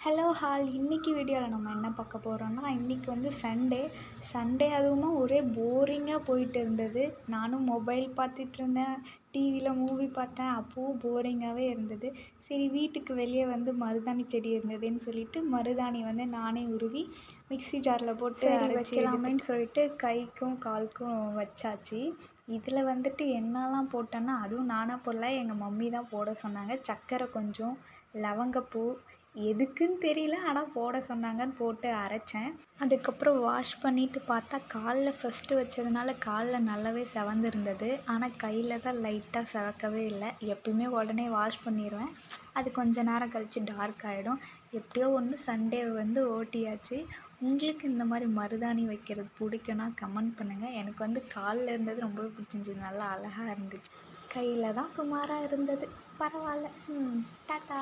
Hello hall இன்றைக்கி வீடியோவில் நம்ம என்ன பார்க்க போகிறோம்னா இன்றைக்கி வந்து சண்டே சண்டே அதுவுமா ஒரே போரிங்காக போயிட்டு இருந்தது. நானும் மொபைல் பார்த்துட்டு இருந்தேன். டிவியில் மூவி பார்த்தேன். அப்போவும் போரிங்காகவே இருந்தது. சரி வீட்டுக்கு வெளியே வந்து மருதாணி செடி இருந்ததுன்னு சொல்லிட்டு மருதாணி வந்து நானே உருவி மிக்ஸி ஜாரில் போட்டு வைக்கலாமேன்னு சொல்லிட்டு கைக்கும் காலுக்கும் வச்சாச்சு. இதில் வந்துட்டு என்னெல்லாம் போட்டேன்னா அதுவும் நானாக போடல எங்கள் மம்மி தான் போட சொன்னாங்க. சர்க்கரை கொஞ்சம் லவங்கப்பூ எதுக்குன்னு தெரியல ஆனால் போட சொன்னாங்கன்னு போட்டு அரைச்சேன். அதுக்கப்புறம் வாஷ் பண்ணிவிட்டு பார்த்தா காலில் ஃபஸ்ட்டு வச்சதுனால காலில் நல்லாவே செவந்திருந்தது. ஆனால் கையில் தான் லைட்டாக செவக்கவே இல்லை. எப்பயுமே உடனே வாஷ் பண்ணிடுவேன் அது கொஞ்ச நேரம் கழித்து டார்க் ஆகிடும் எப்படியோ ஒன்று சண்டே வந்து ஓட்டியாச்சு. உங்களுக்கு இந்த மாதிரி மருதாணி வைக்கிறது பிடிக்கும்னா கமெண்ட் பண்ணுங்கள் எனக்கு வந்து காலில் இருந்தது ரொம்பவே பிடிச்சிருந்துச்சி. நல்லா அழகாக இருந்துச்சு. கையில் தான் சுமாராக இருந்தது. பரவாயில்ல. ம் டாட்டா.